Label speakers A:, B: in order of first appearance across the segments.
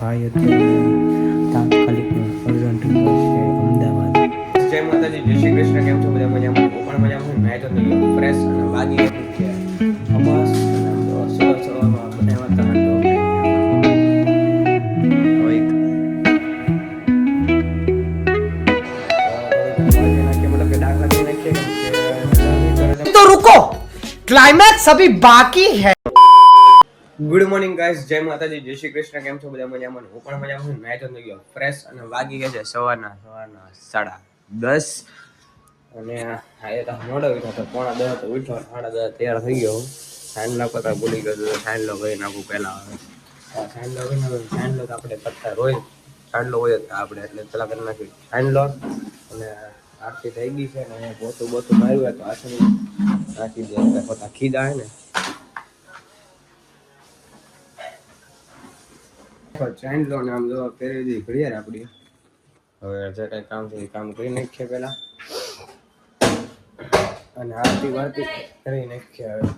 A: ભાઈ અત્યારે તાત્કાલિક અર્જન્ટ છે અમદાવાદ
B: જય માતાજી જય શ્રી કૃષ્ણ કેમ છો બધા મજામાં હું પણ મજામાં છું નાઈ તો નહીં ફ્રેશ અને વાગી ગયું છે અમાસ અને આમ તો સવાર સવારમાં બનાવ્યા હતા તો હવે એક- અ, ભાજી નાખીએ, મતલબ કે દાળ ભાજી નાખીએ કેમ કે
C: तो रुको क्लाइमैक्स अभी बाकी है
B: ગુડ મોર્નિંગ ગાઈસ જય માતાજી. જય શ્રી કૃષ્ણ. કેમ છો બધા મજામાં? હું પણ મજામાં છું. નાઈ થઈ ગયો ફ્રેશ અને વાગી ગયા છે સવારના સવારના સાડા દસ. અને આજે તો મોડો ઉઠ્યો તો પોણા દસ તો ઉઠ્યો સાડા દસ તૈયાર થઈ ગયો સાંજલો કરતા ભૂલી ગયો તો સાંજલો કરી નાખું પહેલા હવે. હા, સાંજલો કરી નાખું. સાંજલો તો આપણે કરતા રોજ. સાંજલો હોય જ આપણે એટલે પેલા કરી નાખ્યું. સાંજલો અને આરતી થઈ ગઈ છે અને પોતું બોતું માર્યું હોય તો આસન નાખી દે. પોતા પોતા હોય ને. ચાઇન લો ને આમ જો પહેરી દીધી ક્લિયર આપણી હવે જે કંઈ કામ છે કામ કરી નાખીએ પહેલાં. અને આરતી વારતી કરી નાખીએ હવે.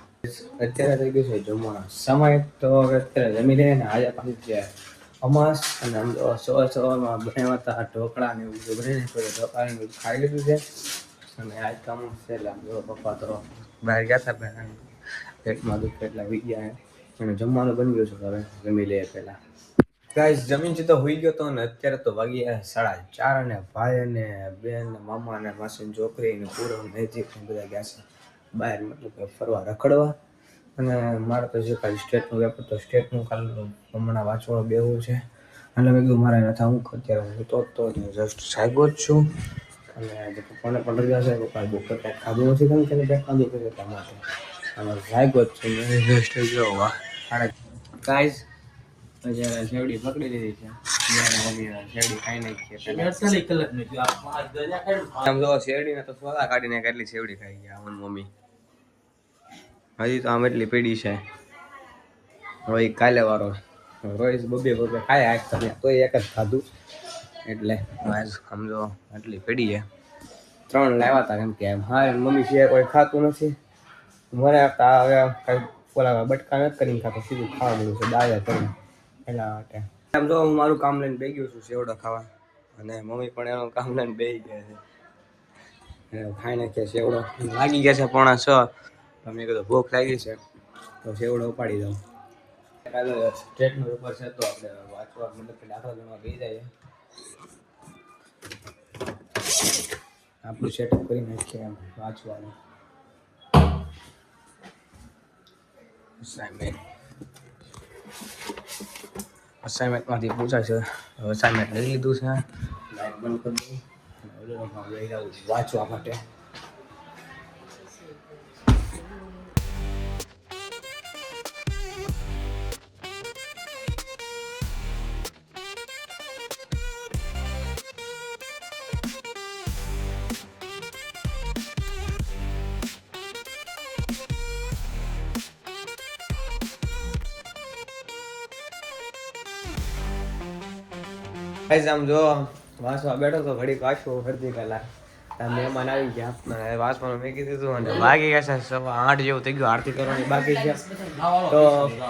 B: અત્યારે થઈ ગયું છે જમવા સમય. તો હવે અત્યારે જમી લઈએ ને આજે પાછું જાય અમાસ અને આમ તો સવાર સવારમાં બનાવ્યા હતા ઢોકળા ને એવું બધું બની નાખ્યું ઢોકળા ને બધું ખાઈ લીધું છે. અને આજ કામ છે એટલે આમ જો પપ્પા તો બહાર ગયા હતા પહેલાં. પેટમાં દુઃખ એટલે વી ગયા અને જમવાનું બની ગયું છે હવે જમી લઈએ પહેલા. ગાઈસ જમીન તો હોઈ ગયો તો ને અત્યારે તો વાગ્યા સાડા ચાર અને ભાઈ અને બેન, મામા અને માસી છોકરી ને પૂરો નજીક બધા ગયા છે બહાર, મતલબ કે ફરવા રખડવા. અને મારે તો જે કાલે સ્ટેટનું પેપર તો સ્ટેટનું કાલ હમણાં વાંચવાનું બેવું છે. એટલે મેં કીધું મારે નથી હું અત્યારે હું તો તો જસ્ટ સાગો જ છું. અને પપ્પાને પણ રજા છે પપ્પાએ બપોર કાંઈ ખાધું નથી કેમ કે પેટ ખાધું કરે તમારે અને સાગો જ છું જસ્ટ જ્યારે શેવડી પકડી લીધી છે. ત્યારે મમ્મી શેવડી ખાઈ નાખી શેરડી ને તો સોદા કાઢીને કેટલી શેવડી ખાઈ ગયા અમન મમ્મી. હજી તો આમ એટલી પીડી છે. હવે ઈ કાલે વારો રોજ બબે બબે ખાય આજ તમે તો એક જ ખાધું. એટલે આજ સમજો આટલી પીડી છે. ત્રણ લાવ્યા હતા કેમ કે એમ. હા મમ્મી છે કોઈ ખાતું નથી. મને આપતા હવે કઈ ઓલા બટકા નથી કરીને ખાતો સીધું ખાવા મળ્યું છે દાયા કરીને. એના માટે આમ જો હું મારું કામ લઈને બેસી ગયો છું, સેવડો ખાવા. અને મમ્મી પણ એનું કામ લઈને બેસી ગયા છે. ખાઈ નાખીએ સેવડો લાગી ગયા છે પોણા છ. તો મેં કીધું ભૂખ લાગી છે, તો સેવડો ઉપાડી દઉં. કાલે સ્ટેટનું છે તો આપણે વાંચવા મતલબ કે દાખલા ગણવા જઈએ. આપણું સેટઅપ કરી નાખીએ એમ વાંચવાનું. અસાઇનમેન્ટ અસાઇનમેન્ટમાંથી પૂછાય છે અસાઇનમેન્ટ લઈ લીધું છે લાઈટ બંધ કરી દઉં અને ઓલો રૂમમાં લઈ જાઉં વાંચવા માટે ગાઈઝ આમ જો વાસવા બેઠો તો ઘડી વાંચવો અડધી કલાક. મહેમાન આવી ગયા. અને મેં કીધું હતું અને બાકી ગયા છે, સવા આઠ જેવું થઈ ગયું, આરતી કરવાની બાકી છે. તો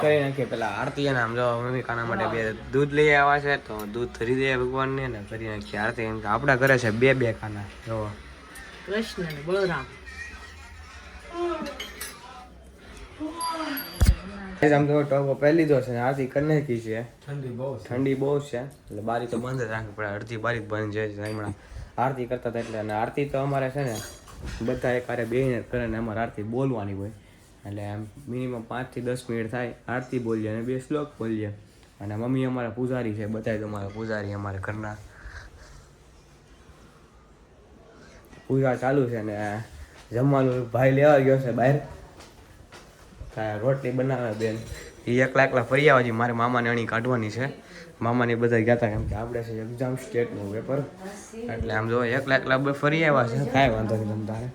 B: કરી નાખીએ પેલા આરતી અને આમ જો મમ્મી કાના માટે બે દૂધ લઈ આવ્યા છે, તો દૂધ ધરી દઈએ ભગવાનને ને કરી નાખીએ આરતી. કેમ કે આપણા ઘરે છે બે બે ખાના જો.
D: કૃષ્ણ બળરામ.
B: આમ તો ટોપો પહેલી લીધો છે આથી આરતી કી છે. ઠંડી બહુ ઠંડી બહુ છે એટલે બારી તો બંધ જ રાખવી પડે અડધી બારી જ બંધ છે હમણાં આરતી કરતા હતા એટલે અને આરતી તો અમારે છે ને બધા એક હારે બેહીને કરે ને અમારે આરતી બોલવાની હોય. એટલે આમ મિનિમમ પાંચથી દસ મિનિટ થાય આરતી બોલીએ અને બે શ્લોક બોલીએ. અને મમ્મી અમારા પૂજારી છે બધા જ અમારા પૂજારી અમારા ઘરના. પૂજા ચાલુ છે ને જમવાનું ભાઈ લેવા ગયો છે બહાર. રોટલી બનાવે બેન. એ એકલા એકલા ફરી આવવા છે મારે મામાને અણી કાઢવાની છે. મામાને બધા ગયા હતા કેમ કે આપણે છે એક્ઝામ સ્ટેટનું પેપર એટલે આમ જો એકલા એકલા બે ફરી આવ્યા છે. કાંઈ વાંધો નહીં તમ તારે.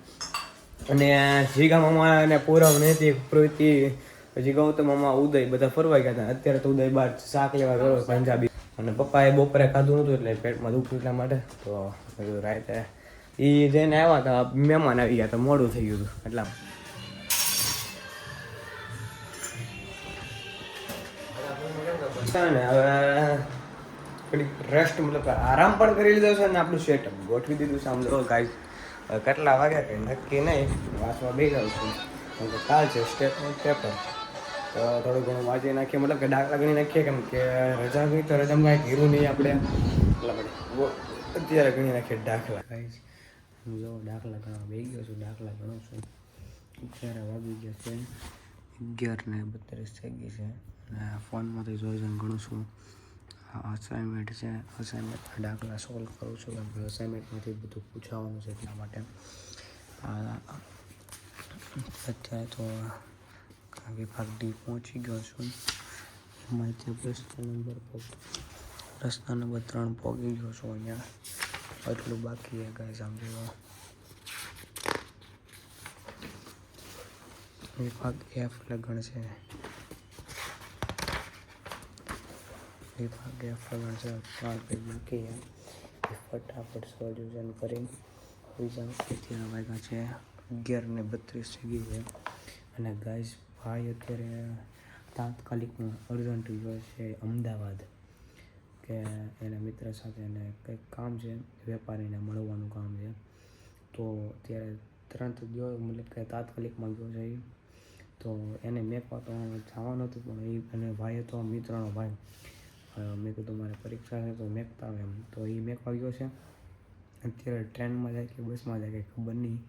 B: અને જીગા મામા અને પૂરવ નૈતિક પ્રવૃત્તિ પછી ગૌતમ મામા, ઉદય બધા ફરવા ગયા હતા અત્યારે તો ઉદય બહાર શાક લેવા ગયો પંજાબી. અને પપ્પાએ બપોરે ખાધું નહોતું એટલે પેટમાં દુખતું એટલા માટે તો રાતે એ જઈને આવ્યા હતા મહેમાન આવી ગયા તો, મોડું થઈ ગયું હતું. એટલા ને, હવે
E: થોડીક રેસ્ટ મતલબ આરામ પણ કરી લીધો છે અને આપણું સેટઅપ ગોઠવી દીધું છે આમ તો. ગાઈસ કેટલા વાગ્યા કંઈ નક્કી નહીં. વાંચવા બે જાઉં છું. કાલ છે સ્ટેટમેન્ટ પેપર તો થોડું ઘણું વાંચી નાખીએ. મતલબ કે દાખલા ગણી નાખીએ કેમ કે રજા ગઈ તો રજામાં કાંઈ ઘીરું નહીં આપણે. એટલા અત્યારે ગણી નાખીએ દાખલા
B: ગાઈસ હું જો દાખલા ગણવા બે ગયો છું દાખલા ગણું છું. અત્યારે વાગી ગયા છે. અગિયાર ને બત્રીસ થઈ ગઈ છે. ફોનમાંથી જોઈ જોઈને ગણું છું. અસાઇનમેન્ટ છે. અસાઇનમેન્ટ દાખલા સોલ્વ કરું છું. કેમ કે અસાઇનમેન્ટમાંથી બધું પૂછાવાનું છે એટલા માટે. અત્યારે તો વિભાગ ડી પહોંચી ગયો છું. એમાંથી પ્રશ્ન નંબર પર પ્રશ્ન નંબર ત્રણ પહોંચી ગયો છું અહીંયા. એટલું બાકી છે ગાય આમ વિભાગ એફ લગણ છે. વિભાગ છે ત્રણ પેજ મૂકી એ ફટાફટ સોલ્યુશન કરી હોઈ જાઉં અત્યારે વાગ્યા છે અગિયાર ને બત્રીસ થઈ છે અને ગાઈસ, ભાઈ અત્યારે તાત્કાલિકમાં અર્જન્ટ ગયો છે અમદાવાદ. કે એના મિત્ર સાથે એને કંઈક કામ છે, વેપારીને મળવાનું કામ છે. તો અત્યારે તરત ગયો, મતલબ કે તાત્કાલિકમાં ગયો છે તો એને મેકવા તો જવાનું હતું પણ એ અને ભાઈ હતો મિત્રનો ભાઈ મેં કીધું મારે પરીક્ષા છે તો મેકતા આવે એમ. તો એ મેકવા ગયો છે. અત્યારે ટ્રેનમાં જાય કે બસમાં જાય કે ખબર નહીં.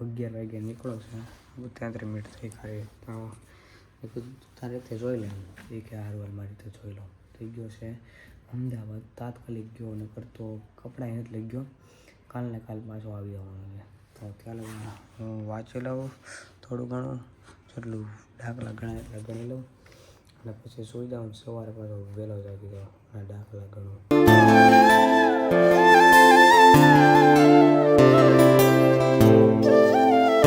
B: અગિયાર વાગ્યા નીકળો છે. ત્યાંત્રીસ મિનિટ થઈ ખાલી તો મેં કીધું તારે રીતે જોઈ લે એ કે હારું હાલ મારી રીતે જોઈ લો. થઈ ગયો છે. અમદાવાદ તાત્કાલિક ગયો અને કરતો કપડાં નથી લઈ ગયો. કાલને કાલ પાછો આવી જવાનો છે. તો ચાલો હું વાંચી લઉં થોડું ઘણું. જેટલું દાખલા ગણાય એટલા ગણી લઉં. અને પછી સુઈ જાઉં સવારે પાછો વહેલો જાગી જાઉં અને દાખલા ગણો.